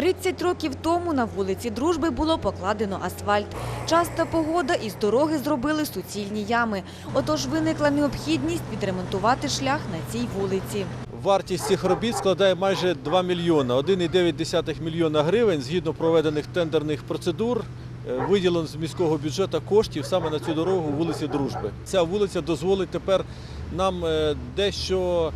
30 років тому на вулиці Дружби було покладено асфальт. Часта погода із дороги зробили суцільні ями. Отож виникла необхідність відремонтувати шлях на цій вулиці. Вартість цих робіт складає майже 2 мільйона. 1,9 мільйона гривень згідно проведених тендерних процедур виділено з міського бюджету коштів саме на цю дорогу вулиці Дружби. Ця вулиця дозволить тепер нам е, дещо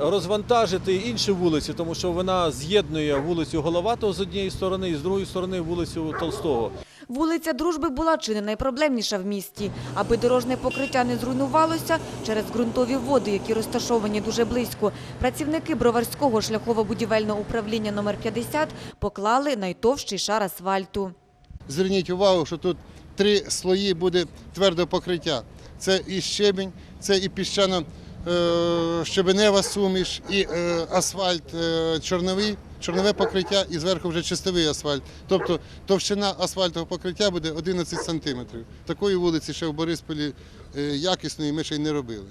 розвантажити інші вулиці, тому що вона з'єднує вулицю Головатого з однієї сторони і з другої сторони вулицю Толстого. Вулиця Дружби була чи не найпроблемніша в місті. Аби дорожне покриття не зруйнувалося через ґрунтові води, які розташовані дуже близько, працівники Броварського шляхово-будівельного управління номер 50 поклали найтовщий шар асфальту. Зверніть увагу, що тут три слої буде твердого покриття. Це і щебінь, це і піщано е, щебенева суміш, і е, асфальт е, чорновий, чорнове покриття, і зверху вже чистовий асфальт. Тобто товщина асфальтового покриття буде 11 сантиметрів. Такої вулиці ще в Борисполі якісної ми ще й не робили.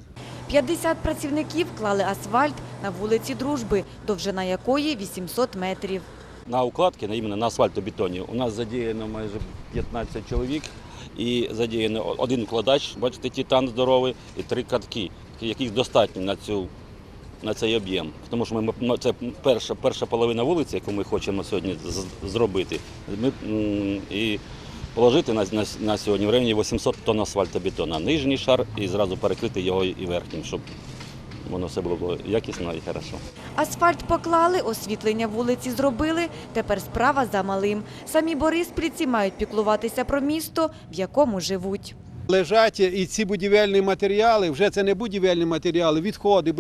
50 працівників клали асфальт на вулиці Дружби, довжина якої 800 метрів. На укладці, іменно на асфальтобетоні, у нас задіяно майже 15 чоловік і задіяно один вкладач, бачите, титан здоровий, і три катки, яких достатньо на цю. На цей об'єм, тому що ми ну, це перша перша половина вулиці, яку ми хочемо сьогодні зробити. Ми і положити на, на, на сьогодні в районі 800 тонн асфальтобетону. Нижній шар і зразу перекрити його і верхнім, щоб воно все було якісно і хорошо. Асфальт поклали, освітлення вулиці зробили, тепер справа за малим. Самі бориспільці мають піклуватися про місто, в якому живуть. Лежать і ці будівельні матеріали, вже це не будівельні матеріали, відходи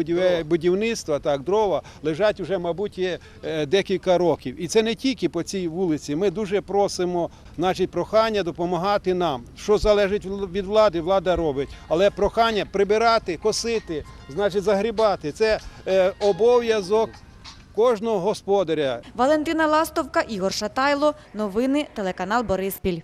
будівництва, так, дрова, лежать вже, мабуть, є е, декілька років. І це не тільки по цій вулиці. Ми дуже просимо значить, прохання допомагати нам. Що залежить від влади, влада робить. Але прохання прибирати, косити, значить, загрібати. Це е, обов'язок кожного господаря. Валентина Ластовка, Ігор Шатайло. Новини телеканал Бориспіль.